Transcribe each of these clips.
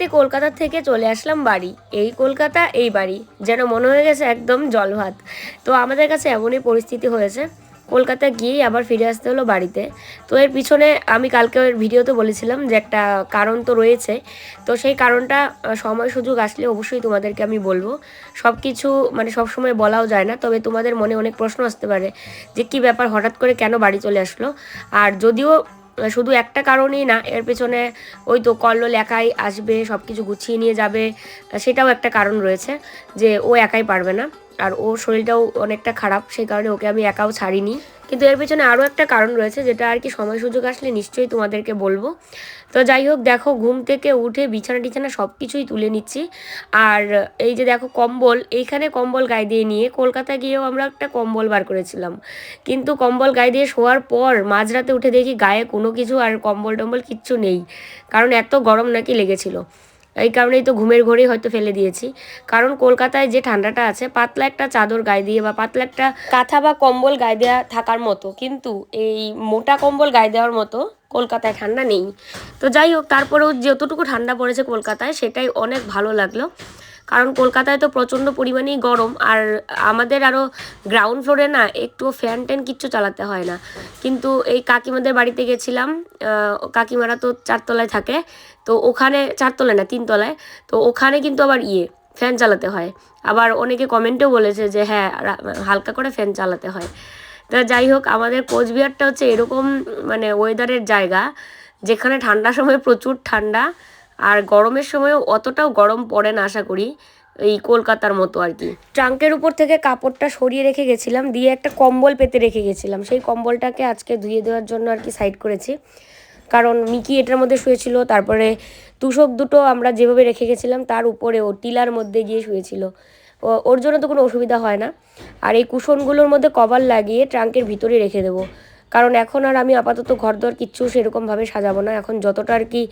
দেখতে কলকাতা থেকে চলে আসলাম বাড়ি। এই কলকাতা, এই বাড়ি। যেন মনে হয়ে গেছে একদম জলভাত। তো আমাদের কাছে এমনই পরিস্থিতি হয়েছে, কলকাতা গিয়েই আবার ফিরে আসতে হলো বাড়িতে। তো এর পিছনে আমি কালকে ভিডিওতে বলেছিলাম যে একটা কারণ তো রয়েছে। তো সেই কারণটা সময় সুযোগ আসলে অবশ্যই তোমাদেরকে আমি বলব। সব কিছু মানে সব সময় বলাও যায় না, তবে তোমাদের মনে অনেক প্রশ্ন আসতে পারে যে কি ব্যাপার, হঠাৎ করে কেন বাড়ি চলে আসলো? আর যদিও শুধু একটা কারণেই না, এর পেছনে ওই তো কল্লোল একাই আসবে সব কিছু গুছিয়ে নিয়ে যাবে, সেটাও একটা কারণ রয়েছে যে ও একাই পারবে না। আর ওর শরীরটাও অনেকটা খারাপ, সেই কারণে ওকে আমি একাও ছাড়িনি। কিন্তু এর পেছনে আরও একটা কারণ রয়েছে, যেটা আর কি সময় সুযোগ আসলে নিশ্চয়ই তোমাদেরকে বলব। তো যাই হোক, দেখো ঘুম থেকে উঠে বিছানা টিছানা সব কিছুই তুলে নিচ্ছি। আর এই যে দেখো কম্বল, এইখানে কম্বল গায়ে দিয়ে নিয়ে কলকাতা গিয়েও আমরা একটা কম্বল বার করেছিলাম। কিন্তু কম্বল গায়ে দিয়ে শোয়ার পর মাঝরাতে উঠে দেখি গায়ে কোনো কিছু আর কম্বল টম্বল কিচ্ছু নেই। কারণ এত গরম নাকি লেগেছিল। এই কারণেই তো ঘুমের ঘরেই হয়তো ফেলে দিয়েছি। কারণ কলকাতায় যে ঠান্ডাটা আছে, পাতলা একটা চাদর গায়ে দিয়ে বা পাতলা একটা কাঁথা বা কম্বল গায়ে দেওয়া থাকার মতো, কিন্তু এই মোটা কম্বল গায়ে দেওয়ার মতো কলকাতায় ঠান্ডা নেই। তো যাই হোক, তারপরেও যতটুকু ঠান্ডা পড়েছে কলকাতায়, সেটাই অনেক ভালো লাগল। কারণ কলকাতায় তো প্রচণ্ড পরিমাণেই গরম, আর আমাদের আরও গ্রাউন্ড ফ্লোরে না একটু ফ্যান ট্যান কিচ্ছু চালাতে হয় না। কিন্তু এই কাকিমাদের বাড়িতে গেছিলাম কাকিমারা তো চারতলায় থাকে তো ওখানে চারতলায় না তিনতলায় তো ওখানে কিন্তু আবার ইয়ে ফ্যান চালাতে হয়। আবার অনেকে কমেন্টেও বলেছে যে হ্যাঁ হালকা করে ফ্যান চালাতে হয়। তা যাই হোক, আমাদের কোচবিহারটা হচ্ছে এরকম মানে ওয়েদারের জায়গা, যেখানে ঠান্ডার সময় প্রচুর ঠান্ডা আর গরমের সময়ও অতটাও গরম পড়ে না, আশা করি, এই কলকাতার মতো আর কি। ট্রাঙ্কের উপর থেকে কাপড়টা সরিয়ে রেখে গেছিলাম, দিয়ে একটা কম্বল পেতে রেখে গেছিলাম। সেই কম্বলটাকে আজকে ধুয়ে দেওয়ার জন্য আর কি সাইড করেছি। কারণ মিকি এটার মধ্যে শুয়েছিল, তারপরে তুষক দুটো আমরা যেভাবে রেখে গেছিলাম, তার উপরে ও টিলার মধ্যে গিয়ে শুয়েছিল। ওর জন্য তো কোনো অসুবিধা হয় না। আর এই কুশনগুলোর মধ্যে কভার লাগিয়ে ট্রাঙ্কের ভিতরে রেখে দেবো। কারণ এখন আর আমি আপাতত ঘরদোর কিচ্ছু সেরকমভাবে সাজাবো না। এখন যতটা আর কি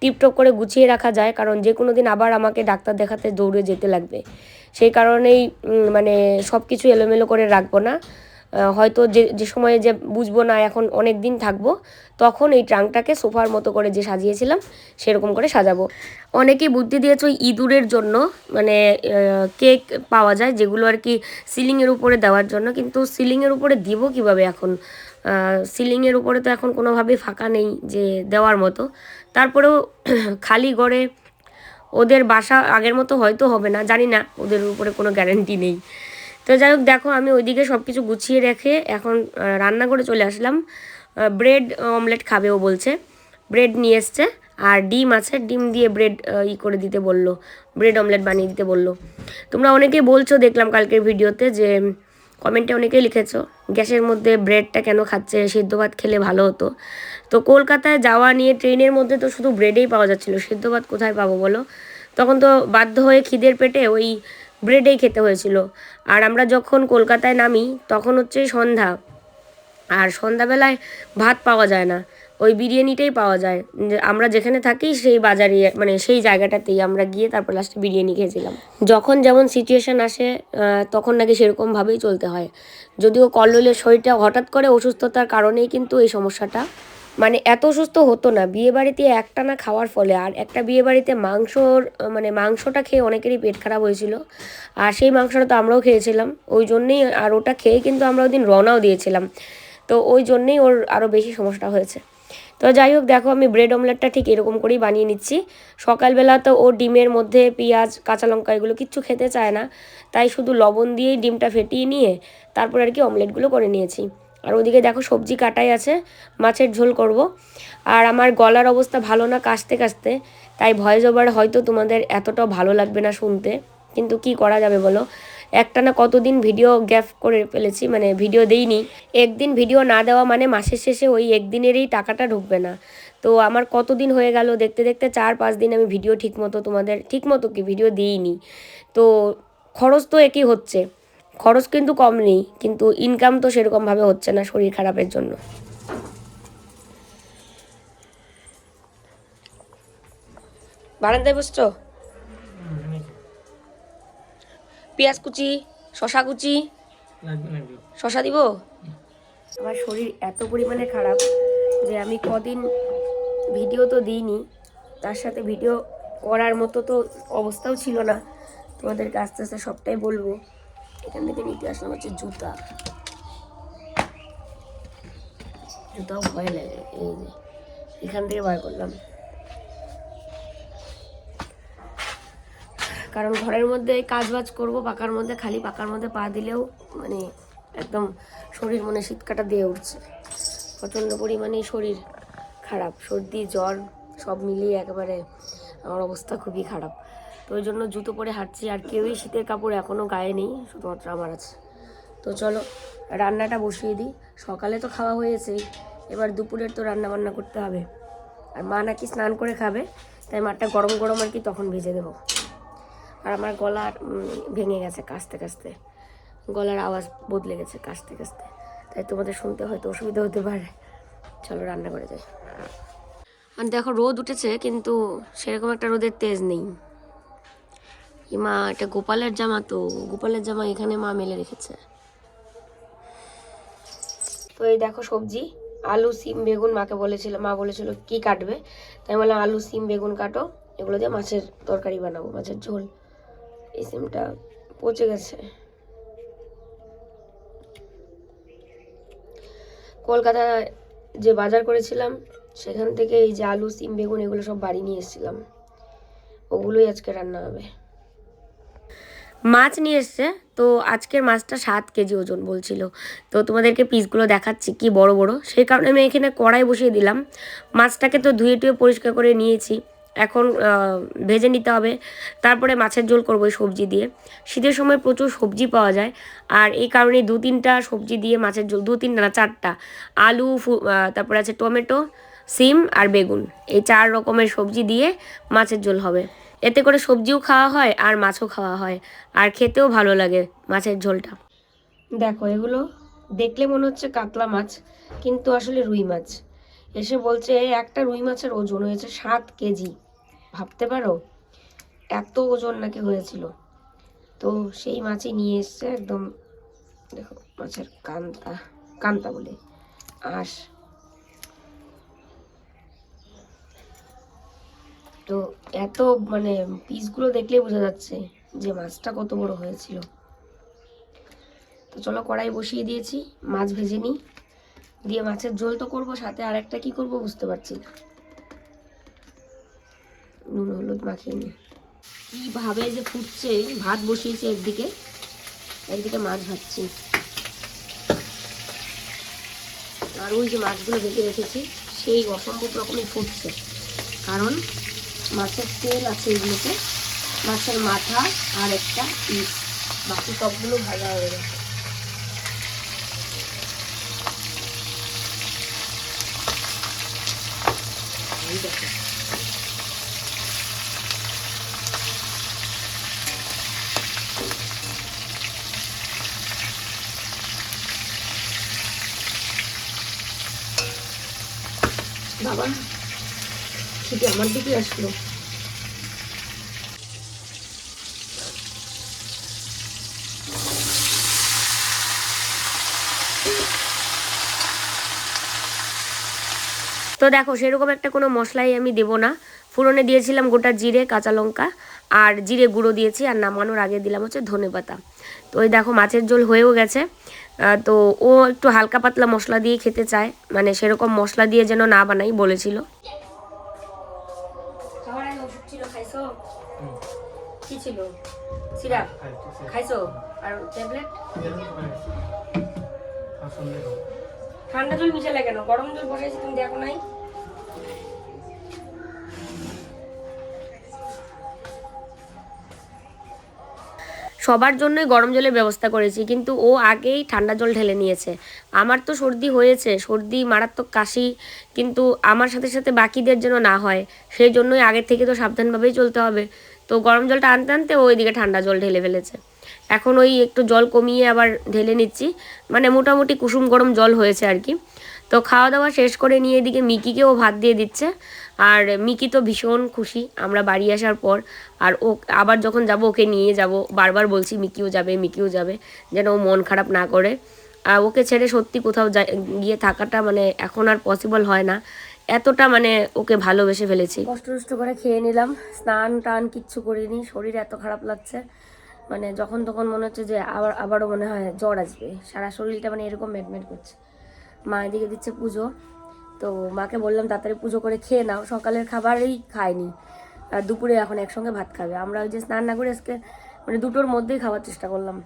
টিপটপ করে গুছিয়ে রাখা যায়, কারণ যে কোনো দিন আবার আমাকে ডাক্তার দেখাতে দৌড়ে যেতে লাগবে। সেই কারণেই মানে সব কিছু এলোমেলো করে রাখব না। হয়তো যে যে সময়ে যে বুঝব না এখন অনেক দিন থাকব, তখন এই ট্রাঙ্কটাকে সোফার মতো করে যে সাজিয়েছিলাম, সেরকম করে সাজাবো। অনেকেই বুদ্ধি দিয়েছে ওই ইঁদুরের জন্য মানে কেক পাওয়া যায়, যেগুলো আর কি সিলিংয়ের উপরে দেওয়ার জন্য, কিন্তু সিলিংয়ের উপরে দিব কীভাবে এখন? সিলিংয়ের উপরে তো এখন কোনোভাবেই ফাঁকা নেই যে দেওয়ার মতো। তারপরেও খালি ঘরে ওদের বাসা আগের মতো হয়তো হবে না, জানি না, ওদের উপরে কোনো গ্যারান্টি নেই। তো যাই হোক দেখো আমি ওইদিকে সব কিছু গুছিয়ে রেখে এখন আহ, রান্নাঘরে চলে আসলাম। ব্রেড অমলেট খাবে ও বলছে। ব্রেড নিয়ে এসছে আর ডিম আছে। ডিম দিয়ে ব্রেড ই করে দিতে বলল। ব্রেড অমলেট বানিয়ে দিতে বলল। তোমরা অনেকেই বলছো দেখলাম কালকের ভিডিওতে যে কমেন্টে অনেকেই লিখেছো গ্যাসের মধ্যে ব্রেডটা কেন খাচ্ছে? সিদ্ধ ভাত খেলে ভালো হতো। তো কলকাতায় যাওয়া নিয়ে ট্রেনের মধ্যে তো শুধু ব্রেডেই পাওয়া যাচ্ছিল। সিদ্ধ ভাত কোথায় পাবো বলো? তখন তো বাধ্য হয়ে খিদের পেটে ওই ব্রেডেই খেতে হয়েছিল। আর আমরা যখন কলকাতায় নামি, তখন হচ্ছে সন্ধ্যা। আর সন্ধ্যাবেলায় ভাত পাওয়া যায় না। ওই বিরিয়ানিটাই পাওয়া যায়। আমরা যেখানে থাকি, সেই বাজারে মানে সেই জায়গাটাতেই আমরা গিয়ে তারপর লাস্টে বিরিয়ানি খেয়েছিলাম। যখন যেমন সিচুয়েশান আসে তখন নাকি সেরকমভাবেই চলতে হয়। যদিও কল্লোলের শরীরটা হঠাৎ করে অসুস্থতার কারণেই কিন্তু এই সমস্যাটা মানে এত অসুস্থ হতো না। বিয়ে বাড়িতে একটানা খাওয়ার ফলে আর একটা বিয়ে বাড়িতে মাংসর মানে মাংসটা খেয়ে অনেকেরই পেট খারাপ হয়েছিল। আর সেই মাংসটা তো আমরাও খেয়েছিলাম। ওই জন্যেই আর ওটা খেয়ে কিন্তু আমরা ওই দিন রওনাও দিয়েছিলাম। তো ওই জন্যেই ওর আরও বেশি সমস্যা হয়েছে। তো যাই হোক, দেখো আমি ব্রেড অমলেটটা ঠিক এরকম করেই বানিয়ে নিচ্ছি। সকালবেলা তো ও ডিমের মধ্যে পেঁয়াজ, কাঁচা লঙ্কা এগুলো কিচ্ছু খেতে চায় না। তাই শুধু লবণ দিয়েই ডিমটা ফেটিয়ে নিয়ে তারপর আর কি অমলেটগুলো করে নিয়েছি। আর ওদিকে দেখো সবজি কাটাই আছে, মাছের ঝোল করব। আর আমার গলার অবস্থা ভালো না কাশতে কাশতে, তাই ভয়েস ওভার হয়তো তোমাদের এতটাও ভালো লাগবে না শুনতে, কিন্তু কি করা যাবে বলো? একটা না কতদিন ভিডিও গ্যাপ করে ফেলেছি মানে ভিডিও দেইনি। একদিন ভিডিও না দেওয়া মানে মাসের শেষে ওই একদিনেরই টাকাটা ঢুকবে না। তো আমার কতদিন হয়ে গেল দেখতে দেখতে চার পাঁচ দিন আমি ভিডিও ঠিকমতো তোমাদের, ঠিকমতো কি ভিডিও দিইনি। তো খরচ তো একই হচ্ছে। খরচ কিন্তু কম নেই কিন্তু ইনকাম তো সেরকমভাবে হচ্ছে না শরীর খারাপের জন্য। বারান্দায় বসছো? পেঁয়াজ কুচি শশা কুচি? শশা দিব? আমার শরীর এত পরিমাণে খারাপ যে আমি কদিন ভিডিও তো দিইনি তার সাথে ভিডিও করার মতো তো অবস্থাও ছিল না। তোমাদেরকে আস্তে আস্তে সবটাই বলব। এখান থেকে নিতে আসলাম হচ্ছে জুতা। জুতাও ভয় লাগে, এই যে। এখান থেকে বার করলাম। কারণ ঘরের মধ্যে কাজ বাজ করব, পাকার মধ্যে, খালি পাকার মধ্যে পা দিলেও মানে একদম শরীর মনে শীতকাটা দিয়ে উঠছে। প্রচণ্ড পরিমাণেই শরীর খারাপ, সর্দি, জ্বর সব মিলিয়ে একেবারে আমার অবস্থা খুবই খারাপ। তো ওই জন্য জুতো পরে হাঁটছি, আর কেউই শীতের কাপড় এখনও গায়ে নেই, শুধুমাত্র আমার আছে। তো চলো, রান্নাটা বসিয়ে দিই। সকালে তো খাওয়া হয়েছেই এবার দুপুরের তো রান্না বান্না করতে হবে। আর মা নাকি স্নান করে খাবে, তাই মাঠটা গরম গরম আর কি তখন ভেজে দেবো। আর আমার গলা ভেঙে গেছে কাশতে কাশতে। গলার আওয়াজ বদলে গেছে কাশতে কাশতে। তাই তোমাদের শুনতে হয়তো অসুবিধা হতে পারে। চলো রান্না করে যাই। আর দেখো রোদ উঠেছে, কিন্তু সেরকম একটা রোদের তেজ নেই। মা, এটা গোপালের জামা তো। গোপালের জামা এখানে মা মেলে রেখেছে। তো এই দেখো সবজি, আলু, সিম, বেগুন মাকে বলেছিল মা বলেছিল কি কাটবে? তাই বললাম, আলু, সিম, বেগুন কাটো, এগুলো দিয়ে মাছের তরকারি বানাবো, মাছের ঝোল। এই সিমটা পচে গেছে। কলকাতায় যে বাজার করেছিলাম, সেখান থেকে এই যে আলু, সিম, বেগুন, এগুলো সব বাড়ি নিয়ে এসেছিলাম। ওগুলোই আজকে রান্না হবে। মাছ নিয়ে এসছে। তো আজকের মাছটা সাত কেজি ওজন বলছিল। তো তোমাদেরকে পিসগুলো দেখাচ্ছি কি বড় বড়। সেই কারণে আমি এখানে কড়াই বসিয়ে দিলাম। মাছটাকে তো ধুয়ে টুয়ে পরিষ্কার করে নিয়েছি। এখন ভেজে নিতে হবে। তারপরে মাছের ঝোল করব সবজি দিয়ে। শীতের সময় প্রচুর সবজি পাওয়া যায়। আর এই কারণে দু তিনটা সবজি দিয়ে মাছের ঝোল, দু তিনটা না, চারটা। আলু তারপরে আছে টমেটো, সিম আর বেগুন। এই চার রকমের সবজি দিয়ে মাছের ঝোল হবে। এতে করে সবজিও খাওয়া হয় আর মাছও খাওয়া হয়। আর খেতেও ভালো লাগে মাছের ঝোলটা। দেখো, এগুলো দেখলে মনে হচ্ছে কাতলা মাছ, কিন্তু আসলে রুই মাছ। এসে বলছে, একটা রুই মাছের ওজন হয়েছে সাত কেজি। ভাবতে পারো? এত ওজন নাকি হয়েছিল। তো সেই মাছই নিয়ে এসছে একদম, দেখো, মাছের কান্তা কান্তা বলে, আঁশ। তো এত মানে পিসগুলো দেখলেই বোঝা যাচ্ছে যে মাছটা কত বড় হয়েছিল। তো চলো কড়াই বসিয়ে দিয়েছি, মাছ ভেজে নিই। দিয়ে মাছের ঝোল তো করব, সাথে আর একটা কি করব বুঝতে পারছি না। নুন, হলুদ মাখিয়ে নিই। কীভাবে যে ফুটছে, ভাত বসিয়েছি একদিকে একদিকে মাছ ভাজছি। আর ওই যে মাছগুলো ভেজে রেখেছি, সেই অসম্ভব রকমই ফুটছে। কারণ মাছের তেল আছে এগুলোতে। মাছের মাথা আর একটা পিস বাকি সবগুলো ভাজা হয়ে গেছে। বাবা সেটি আমার দিকে আসলো। তো দেখো, সেরকম একটা কোনো মশলাই আমি দেবো না। ফুরনে দিয়েছিলাম গোটা জিরে, কাঁচা লঙ্কা, আর জিরে গুঁড়ো দিয়েছি, আর নামানোর আগে দিলাম হচ্ছে ধনে পাতা। তো ওই দেখো, মাছের ঝোল হয়েও গেছে। তো ও একটু হালকা পাতলা মশলা দিয়ে খেতে চায় মানে সেরকম মশলা দিয়ে যেন না বানাই বলেছিল। খাইছো? কি ছিল? সিরাপ খাইছো? আর ট্যাবলেট ঠান্ডা জল মিশালে কেন? গরম জল বসাইছি তুমি দেখো নাই? সবার জন্যই গরম জলের ব্যবস্থা করেছি, কিন্তু ও আগেই ঠান্ডা জল ঢেলে নিয়েছে। আমার তো সর্দি হয়েছে, সর্দি, মারাত্মক কাশি, কিন্তু আমার সাথে সাথে বাকিদের যেন না হয়, সেই জন্যই আগের থেকে তো সাবধানভাবেই চলতে হবে। তো গরম জলটা আনতে আনতে ও ওইদিকে ঠান্ডা জল ঢেলে ফেলেছে। এখন ওই একটু জল কমিয়ে আবার ঢেলে নিচ্ছি মানে মোটামুটি কুসুম গরম জল হয়েছে আর কি। তো খাওয়া দাওয়া শেষ করে নিয়ে এদিকে মিকিকেও ভাত দিয়ে দিচ্ছে। আর মিকি তো ভীষণ খুশি, আমরা বাড়ি আসার পর। আর ও, আবার যখন যাব, ওকে নিয়ে যাব। বারবার বলছি, মিকিও যাবে মিকিও যাবে। যেন ও মন খারাপ না করে। আর ওকে ছেড়ে সত্যি কোথাও গিয়ে থাকাটা মানে এখন আর পসিবল হয় না। এতটা মানে ওকে ভালোবেসে ফেলেছি। কষ্ট কষ্ট করে খেয়ে নিলাম। স্নান টান কিচ্ছু করিনি। শরীর এত খারাপ লাগছে। মানে যখন তখন মনে হচ্ছে যে আবার, আবারও মনে হয় জ্বর আসবে। সারা শরীরটা মানে এরকম ম্যাটম্যাট করছে। মা এদিকে দিচ্ছে পুজো। তো মাকে বললাম, তাড়াতাড়ি পুজো করে খেয়ে নাও। সকালের খাবারই খায়নি। আর দুপুরে এখন একসঙ্গে ভাত খাবে। আমরা ওই যে স্নান না করে আজকে মানে দুটোর মধ্যেই খাওয়ার চেষ্টা করলাম।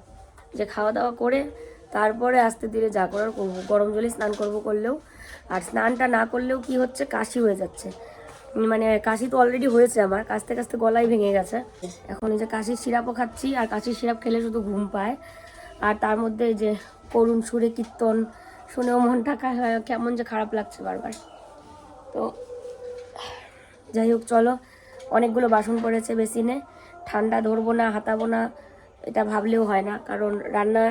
যে খাওয়া দাওয়া করে তারপরে আস্তে ধীরে যা করার করব। গরম জলে স্নান করব করলেও। আর স্নানটা না করলেও কি হচ্ছে, কাশি হয়ে যাচ্ছে। মানে কাশি তো অলরেডি হয়েছে আমার। কাশতে কাশতে গলায় ভেঙে গেছে। এখন এই যে কাশির সিরাপও খাচ্ছি। আর কাশির সিরাপ খেলে শুধু ঘুম পায়। আর তার মধ্যে যে করুণ সুরে কীর্তন শুনেও মনটা কেমন যে খারাপ লাগছে বারবার। তো, যাই হোক, চলো। অনেকগুলো বাসন পড়েছে বেসিনে। ঠান্ডা ধরবো না, হাতাবো না, এটা ভাবলেও হয় না। কারণ রান্না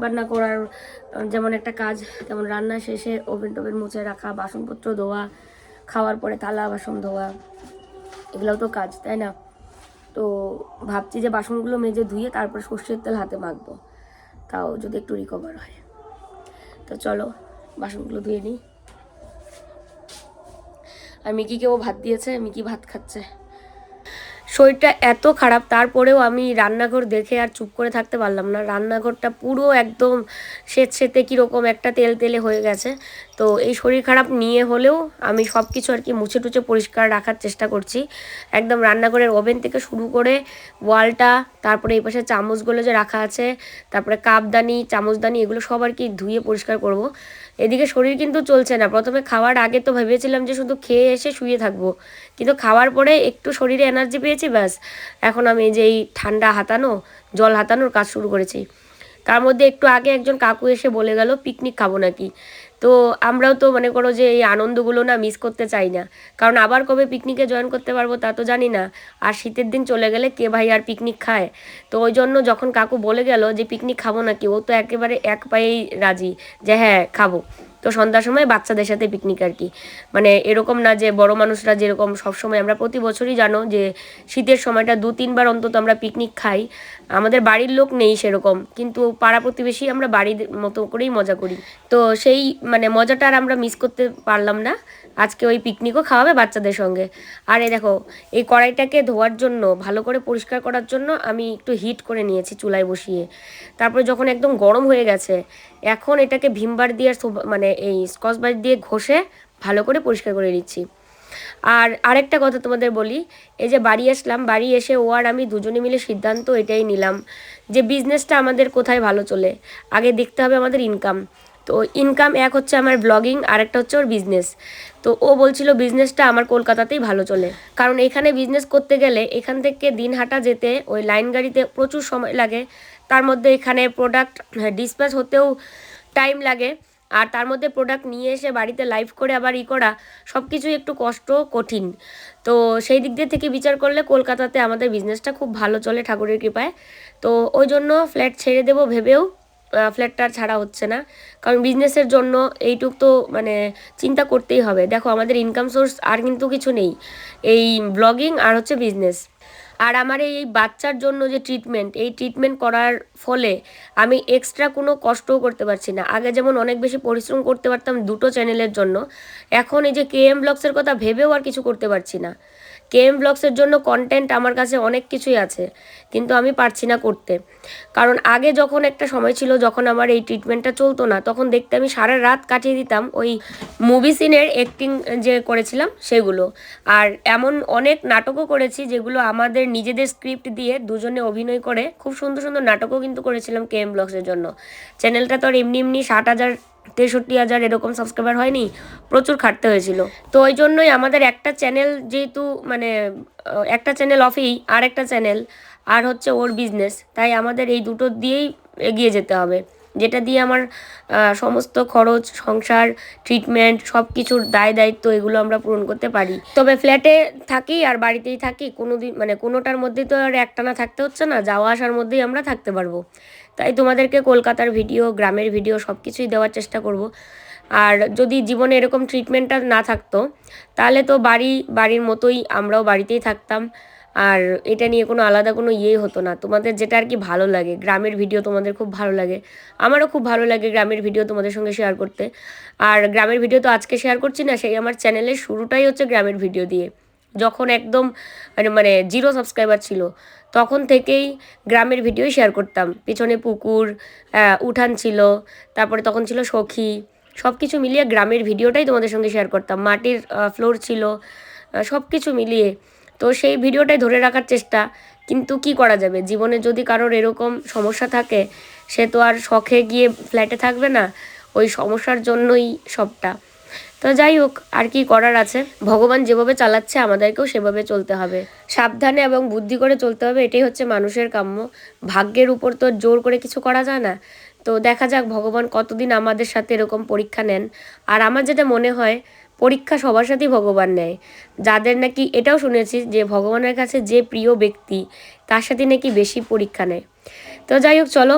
বান্না করার, যেমন একটা কাজ, তেমন রান্না শেষে ওভেন টোভেন মুছে রাখা, বাসনপত্র ধোয়া, খাওয়ার পরে থালা, বাসন ধোয়া, এগুলোও তো কাজ, তাই না? তো ভাবছি যে বাসনগুলো মেজে ধুয়ে তারপর সর্ষের তেল হাতে মাখবো। তাও যদি একটু রিকভার হয়। তো চলো, বাসনগুলো ধুয়ে নিই। আর মিকিকেও ভাত দিয়েছে, মিকি ভাত খাচ্ছে। শরীরটা এত খারাপ, তারপরেও আমি রান্নাঘর দেখে আর চুপ করে থাকতে পারলাম না। রান্নাঘরটা পুরো একদম সেত সেতে কীরকম একটা তেল তেলে হয়ে গেছে। তো এই শরীর খারাপ নিয়ে হলেও আমি সব কিছু আর কি মুছে টুছে পরিষ্কার রাখার চেষ্টা করছি। একদম রান্নাঘরের ওভেন থেকে শুরু করে ওয়ালটা, তারপরে এই পাশে চামচগুলো যে রাখা আছে, তারপরে কাপদানি, চামচদানি এগুলো সব আর কি ধুয়ে পরিষ্কার করব। এদিকে শরীর কিন্তু চলছে না। প্রথমে খাওয়ার আগে তো ভেবেছিলাম যে শুধু খেয়ে এসে শুয়ে থাকব। কিন্তু খাওয়ার পরে একটু শরীরে এনার্জি পেয়েছি ব্যাস। এখন আমি যে এই ঠান্ডা হাতানো, জল হাতানোর কাজ শুরু করেছি। তার মধ্যে একটু আগে একজন কাকু এসে বলে গেল, পিকনিক খাব নাকি? তো আমরাও তো মনে করো যে এই আনন্দগুলো না মিস করতে চাই না। কারণ আবার কবে পিকনিকে জয়েন করতে পারব তা তো জানি না। আর শীতের দিন চলে গেলে কে ভাই আর পিকনিক খায়? তো ওই জন্য যখন কাকু বলে গেল যে পিকনিক খাব নাকি, ও তো একেবারে এক পায়েই রাজি যে হ্যাঁ খাব। তো সন্ধ্যার সময় বাচ্চাদের সাথে পিকনিক আর কি। মানে এরকম না যে বড় মানুষরা যেরকম সবসময় আমরা প্রতি বছরই জানো যে শীতের সময়টা দু, তিনবার অন্তত আমরা পিকনিক খাই। আমাদের বাড়ির লোক নেই সেরকম, কিন্তু পাড়া প্রতিবেশী আমরা বাড়ির মতো করেই মজা করি। তো সেই মানে মজাটা আর আমরা মিস করতে পারলাম না। আজকে ওই পিকনিকও খাওয়াবে বাচ্চাদের সঙ্গে। আর এই দেখো, এই কড়াইটাকে ধোয়ার জন্য, ভালো করে পরিষ্কার করার জন্য আমি একটু হিট করে নিয়েছি চুলায় বসিয়ে। তারপরে যখন একদম গরম হয়ে গেছে, এখন এটাকে ভীমবার দিয়ে মানে এই স্কচ ব্রাইট দিয়ে ঘষে ভালো করে পরিষ্কার করে নিচ্ছি। আর আরেকটা কথা তোমাদের বলি, এই যে বাড়ি আসলাম, বাড়ি এসে ও আর আমি দুজনে মিলে সিদ্ধান্ত এটাই নিলাম যে বিজনেসটা আমাদের কোথায় ভালো চলে। আগে দেখতে হবে আমাদের ইনকাম তো ইনকাম এক হচ্ছে আমার ব্লগিং আর একটা হচ্ছে ওর বিজনেস তো ও বলছিল বিজনেসটা আমার কলকাতাতেই ভালো চলে। কারণ এখানে বিজনেস করতে গেলে এখান থেকে দিনহাটা যেতে, ওই লাইন গাড়িতে প্রচুর সময় লাগে। তার মধ্যে এখানে প্রোডাক্ট ডিসপ্যাচ হতেও টাইম লাগে। আর তার মধ্যে প্রোডাক্ট নিয়ে এসে বাড়িতে লাইভ করে আবার ই করা সব কিছুই একটু কষ্ট কঠিন। তো সেই দিক দিয়ে থেকে বিচার করলে কলকাতাতে আমাদের বিজনেসটা খুব ভালো চলে ঠাকুরের কৃপায়। তো ওই জন্য ফ্ল্যাট ছেড়ে দেবো ভেবেও ফ্ল্যাটটা ছাড়া হচ্ছে না। কারণ বিজনেসের জন্য এইটুক তো মানে চিন্তা করতেই হবে। দেখো, আমাদের ইনকাম সোর্স আর কিন্তু কিছু নেই। এই ব্লগিং আর হচ্ছে বিজনেস আর আমার এই বাচ্চার জন্য যে ট্রিটমেন্ট এই ট্রিটমেন্ট করার ফলে আমি এক্সট্রা কোনো কষ্টও করতে পারছি না। আগে যেমন অনেক বেশি পরিশ্রম করতে পারতাম দুটো চ্যানেলের জন্য। এখন এই যে কে এম ব্লগসের কথা ভেবেও আর কিছু করতে পারছি না। কে এম ব্লগসের জন্য কন্টেন্ট আমার কাছে অনেক কিছুই আছে, কিন্তু আমি পারছি না করতে। কারণ আগে যখন একটা সময় ছিল যখন আমার এই ট্রিটমেন্টটা চলতো না, তখন দেখতে আমি সারা রাত কাটিয়ে দিতাম ওই মুভি সিনের অ্যাক্টিং যে করেছিলাম সেগুলো। আর এমন অনেক নাটকও করেছি যেগুলো আমাদের নিজেদের স্ক্রিপ্ট দিয়ে দুজনে অভিনয় করে, খুব সুন্দর সুন্দর নাটকও কিন্তু করেছিলাম কে এম ব্লগসের জন্য। চ্যানেলটা তো আর এমনি এমনি ষাট হাজার তেষট্টি হাজার এরকম সাবস্ক্রাইবার হয়নি, প্রচুর খাটতে হয়েছিল। তো ওই জন্যই আমাদের একটা চ্যানেল যেহেতু মানে একটা চ্যানেল অফেই আর একটা চ্যানেল আর হচ্ছে ওর বিজনেস তাই আমাদের এই দুটো দিয়েই এগিয়ে যেতে হবে। যেটা দিয়ে আমার সমস্ত খরচ, সংসার ট্রিটমেন্ট সব কিছুর দায় দায়িত্ব এগুলো আমরা পূরণ করতে পারি। তবে ফ্ল্যাটে থাকি আর বাড়িতেই থাকি, কোনো দিন মানে কোনোটার মধ্যেই তো আর একটানা থাকতে হচ্ছে না, যাওয়া আসার মধ্যেই আমরা থাকতে পারব। তাই তোমাদেরকে কলকাতার ভিডিও, গ্রামের ভিডিও সব কিছুই দেওয়ার চেষ্টা করব। আর যদি জীবনে এরকম ট্রিটমেন্টটা না থাকতো, তাহলে তো বাড়ি, বাড়ির মতোই আমরাও বাড়িতেই থাকতাম। আর এটা নিয়ে কোনো আলাদা কোনো ইয়েই হতো না। তোমাদের যেটা আর কি ভালো লাগে, গ্রামের ভিডিও তোমাদের খুব ভালো লাগে। আমারও খুব ভালো লাগে গ্রামের ভিডিও তোমাদের সঙ্গে শেয়ার করতে। আর গ্রামের ভিডিও তো আজকে শেয়ার করছি না, সেই আমার চ্যানেলের শুরুটাই হচ্ছে গ্রামের ভিডিও দিয়ে। যখন একদম মানে মানে জিরো সাবস্ক্রাইবার ছিল, তখন থেকেই গ্রামের ভিডিও শেয়ার করতাম। পিছনে পুকুর উঠান ছিল, তারপরে তখন ছিল সখী সব কিছু মিলিয়ে গ্রামের ভিডিওটাই তোমাদের সঙ্গে শেয়ার করতাম। মাটির ফ্লোর ছিল সব কিছু মিলিয়ে। তো সেই ভিডিওটাই ধরে রাখার চেষ্টা, কিন্তু কি করা যাবে? জীবনে যদি কারোর এরকম সমস্যা থাকে, সে তো আর শখে গিয়ে ফ্ল্যাটে থাকবে না। ওই সমস্যার জন্যই সবটা। তো যাই হোক, আর কি করার আছে? ভগবান যেভাবে চালাচ্ছে, আমাদেরকেও সেভাবে চলতে হবে। সাবধানে এবং বুদ্ধি করে চলতে হবে, এটাই হচ্ছে মানুষের কাম্য। ভাগ্যের উপর তো জোর করে কিছু করা যায় না। তো দেখা যাক, ভগবান কতদিন আমাদের সাথে এরকম পরীক্ষা নেন। আর আমার যেটা মনে হয়, পরীক্ষা সবার সাথেই ভগবান নেয়। যাদের নাকি, এটাও শুনেছি যে ভগবানের কাছে যে প্রিয় ব্যক্তি, তার সাথে নাকি বেশি পরীক্ষা নেয়। তো যাই হোক, চলো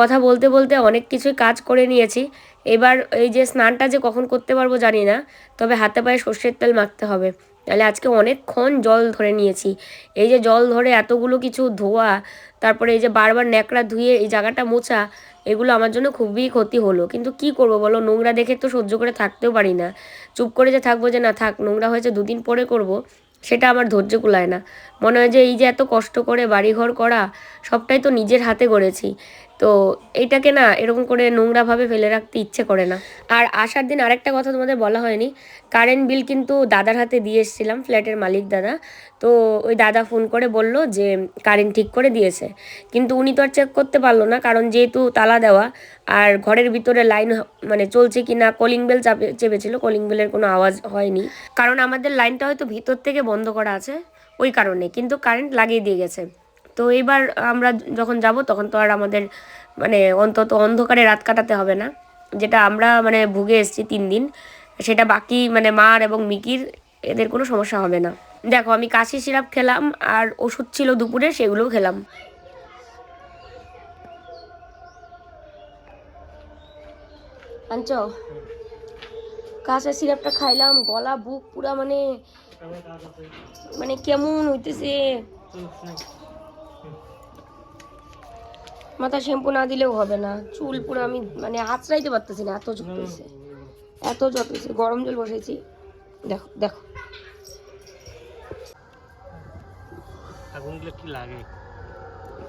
কথা বলতে বলতে অনেক কিছুই কাজ করে নিয়েছি। এবার এই যে স্নানটা যে কখন করতে পারব জানি না, তবে হাতে পায়ে সর্ষের তেল মাখতে হবে। তাহলে আজকে অনেকক্ষণ জল ধরে নিয়েছি। এই যে জল ধরে এতগুলো কিছু ধোয়া, তারপরে এই যে বারবার ন্যাকড়া ধুয়ে এই জায়গাটা মোছা, এগুলো আমার জন্য খুবই ক্ষতি হলো। কিন্তু কি করব বলো? নোংরা দেখে তো সহ্য করে থাকতেও পারি না। চুপ করে যে থাকব যে না থাক, নোংরা হয়েছে দুদিন পরে করব, সেটা আমার ধৈর্য কুলায় না। মনে হয় যে এই যে এত কষ্ট করে বাড়িঘর করা, সবটাই তো নিজের হাতে গড়েছি তো এইটাকে না এরকম করে নোংরাভাবে ফেলে রাখতে ইচ্ছে করে না। আর আসার দিন আরেকটা কথা তোমাদের বলা হয়নি কারেন্ট বিল কিন্তু দাদার হাতে দিয়ে এসেছিলাম ফ্ল্যাটের মালিক দাদা। তো ওই দাদা ফোন করে বলল যে কারেন্ট ঠিক করে দিয়েছে। কিন্তু উনি তো আর চেক করতে পারল না, কারণ যেহেতু তালা দেওয়া, আর ঘরের ভিতরে লাইন মানে চলছে কি না কলিং বেল চাপে চেপেছিল কলিং বেলের কোনো আওয়াজ হয়নি। কারণ আমাদের লাইনটা হয়তো ভিতর থেকে বন্ধ করা আছে, ওই কারণে। কিন্তু কারেন্ট লাগিয়ে দিয়ে গেছে। তো এবার আমরা যখন যাব, তখন তো আর আমাদের মানে অন্তত অন্ধকারে রাত কাটাতে হবে না। যেটা আমরা মানে ভুগে এসেছি তিন দিন, সেটা বাকি মানে মার এবং মিকির, এদের কোনো সমস্যা হবে না। দেখো, আমি কাশি সিরাপ খেলাম আর ওষুধ ছিল দুপুরে, সেগুলোও খেলাম। আনছ? কাঁচা সিরাপটা খাইলাম, গলা, বুক পুরা মানে মানে কেমন হইতেছে? মাথা শ্যাম্পু না দিলেও হবে না। চুল পুরো আমি মানে আঁচড়াইতে পারতেছি না এত জপেছে এত জপেছে গরম জল বসেছি দেখো দেখো। আগুনগুলো কি লাগে?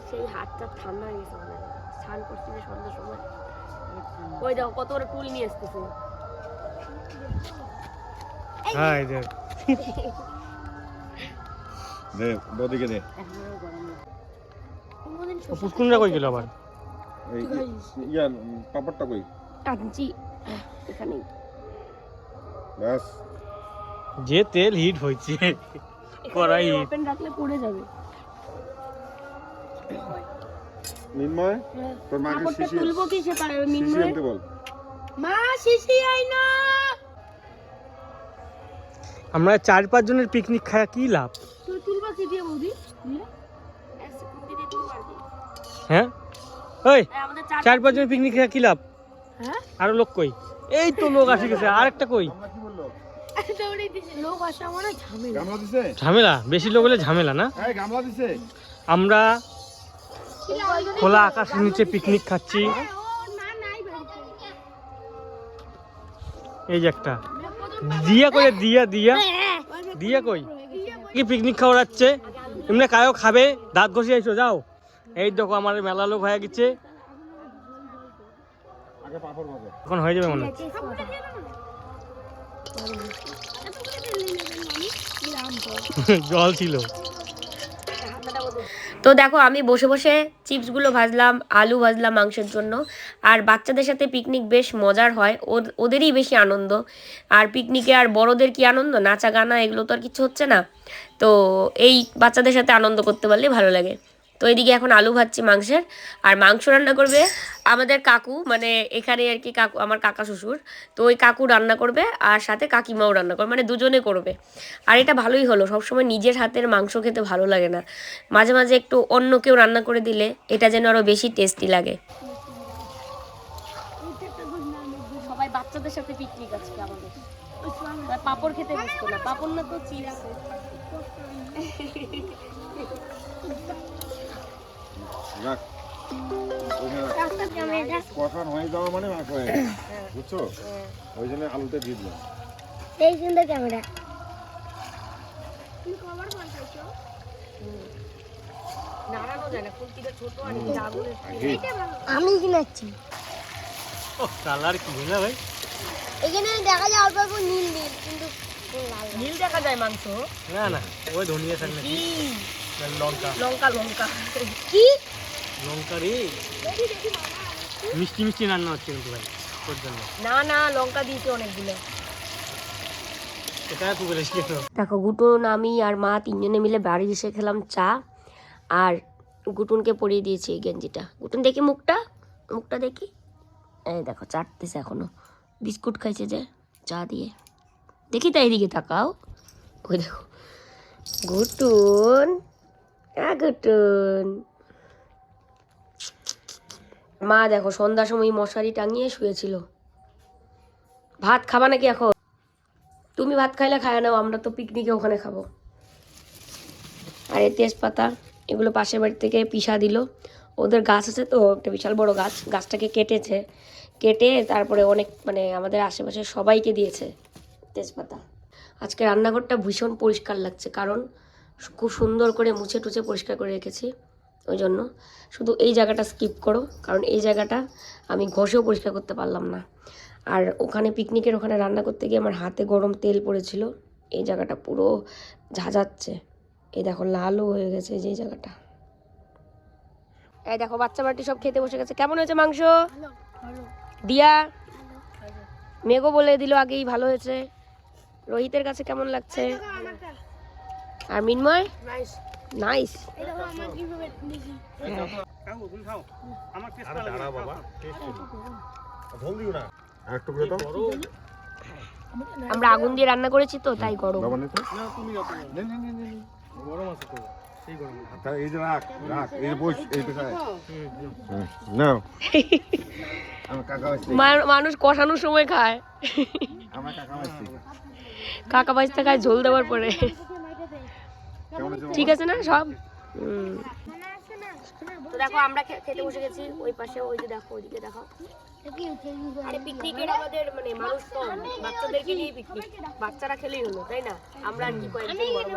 সেই হাতটা ঠান্ডা হয়ে গেছে মানে স্নান করছি যে সন্ধ্যার সময়। ওই দেখো কত বড় টুল নিয়ে আসতেছে। দেখ। দে বদিকে দে। কোনোদিন কই গেল আবার? এই পাপড়টা কই? আনছি। এখানেই। ব্যাস। যে তেল হিট হয়েছে কড়াই ওপেন রাখলে পড়ে যাবে। নির্ময় তোর মাকে শিশি তুলবো কি সে পারে? মিনময় আনতে বল। মা শিশি আই না! আমরা চার পাঁচ জনের পিকনিক খাওয়া কি লাভ? তুই তুলবা কি দিয়ে বৌদি হ্যাঁ? ওই চার পাঁচ জনের পিকনিক খাওয়া কি লাভ? হ্যাঁ? আরও লোক কই? এই তো লোক আসে গেছে আরেকটা কই? আমরা কি বলল লোক আসা মানে ঝামেলা। গামলা দিছে? ঝামেলা? বেশি লোক হলে ঝামেলা না? এই গামলা দিছে। আমরা খোলা আকাশের নিচে পিকনিক খাচ্ছি। এই যে একটা। দিয়া কই দিয়া দিয়া। দিয়া কই? কি পিকনিক খাওয়া যাচ্ছে এমনি কায়ও খাবে দাঁত ঘষে এসো যাও। এই দেখো আমার মেলা লোক হয়ে গেছে। এখন হয়ে যাবে মনে হচ্ছে। জল ছিল। তো দেখো, আমি বসে বসে চিপসগুলো ভাজলাম, আলু ভাজলাম মাংসের জন্য। আর বাচ্চাদের সাথে পিকনিক বেশ মজার হয়, ওদ- ওদেরই বেশি আনন্দ। আর পিকনিকে আর বড়দের কি আনন্দ? নাচা গানা এগুলো তো আর কিছু হচ্ছে না। তো এই বাচ্চাদের সাথে আনন্দ করতে পারলে ভালো লাগে। তো এদিকে এখন আলু ভাজছি মাংসের। আর মাংস রান্না করবে আমাদের কাকু মানে এখানে আর কি কাকু, আমার কাকা শ্বশুর। তো ওই কাকু রান্না করবে আর সাথে কাকিমাও রান্না করবে মানে দুজনে করবে। আর এটা ভালোই হলো, সবসময় নিজের হাতের মাংস খেতে ভালো লাগে না। মাঝে মাঝে একটু অন্য কেউ রান্না করে দিলে এটা যেন আরও বেশি টেস্টি লাগে। বাচ্চাদের সাথে পিকনিক আমাদের। পাপড় খেতে পাপড় না তো চিপস। ওইখানে কষান হয়ে যাওয়া মানে মাংস হয়ে বুঝছ? ওই জন্য আলুতে দিয়ে দিলাম। এই সুন্দর ক্যামেরা। আমি কিনাচ্ছি ও কালার কি না ভাই? এখানে দেখা যায় অল্প অল্প নীল নীল কিন্তু নীল দেখা যায় মাংস? না না ওই ধনিয়া না, লঙ্কা। লঙ্কা লঙ্কা। কি? মিষ্টি মিষ্টি রান্না হচ্ছে কিন্তু ভাই তোর জন্য। না না লঙ্কা দিয়েছে অনেকগুলো। দেখো গুটুন আমি আর মা তিনজনে মিলে বাড়ি এসে খেলাম চা আর গুটুনকে পরিয়ে দিয়েছি এই গেঞ্জিটা। গুটুন দেখি মুখটা? মুখটা দেখি? এই দেখো চাটতেছে এখনও। বিস্কুট খাইছে যে চা দিয়ে। দেখি তাই দিকে তাকাও। ওই দেখো গুটুন আ গুটুন। মা, দেখো, সন্ধ্যার সময় মশারি টাঙিয়ে শুয়েছিল। ভাত খাবা নাকি এখন? তুমি ভাত খাইলে খায় নাও, আমরা তো পিকনিকে ওখানে খাব। আর এই তেজপাতা, এগুলো পাশের বাড়ি থেকে পিসা দিল। ওদের গাছ আছে তো, একটা বিশাল বড় গাছ, গাছটাকে কেটেছে। কেটে তারপরে অনেক মানে আমাদের আশেপাশে সবাইকে দিয়েছে তেজপাতা। আজকে রান্নাঘরটা ভীষণ পরিষ্কার লাগছে, কারণ খুব সুন্দর করে মুছে টুছে পরিষ্কার করে রেখেছি। ওই জন্য শুধু এই জায়গাটা স্কিপ করো কারণ এই জায়গাটা আমি ঘষেও পরিষ্কার করতে পারলাম না। আর ওখানে পিকনিকের ওখানে রান্না করতে গিয়ে আমার হাতে গরম তেল পড়েছিল এই জায়গাটা পুরো ঝাঁঝাচ্ছে। এই দেখো লালও হয়ে গেছে এই যে জায়গাটা। এই দেখো বাচ্চা বাটি সব খেতে বসে গেছে। কেমন হয়েছে মাংস? দিয়া? মেঘও বলে দিল আগেই ভালো হয়েছে। রোহিতের কাছে কেমন লাগছে? আর মিনময়? নাইস আমার আগুন দিয়ে রান্না করেছি তো তাই গরম। মানুষ কষানোর সময় খায়। কাকা কাকা খায় ঝোল দেওয়ার পরে। ঠিক আছে না সব? তো দেখো আমরা খেতে বসে গেছি ওই পাশে ওই যে দেখো ওইদিকে দেখো। আরে পিকনিকের আমাদের মানে মানুষ তো বাচ্চাদেরকে নিয়ে পিকনিক। বাচ্চারা খেলেই হলো তাই না? আমরা আর কি কয়েকজন বড়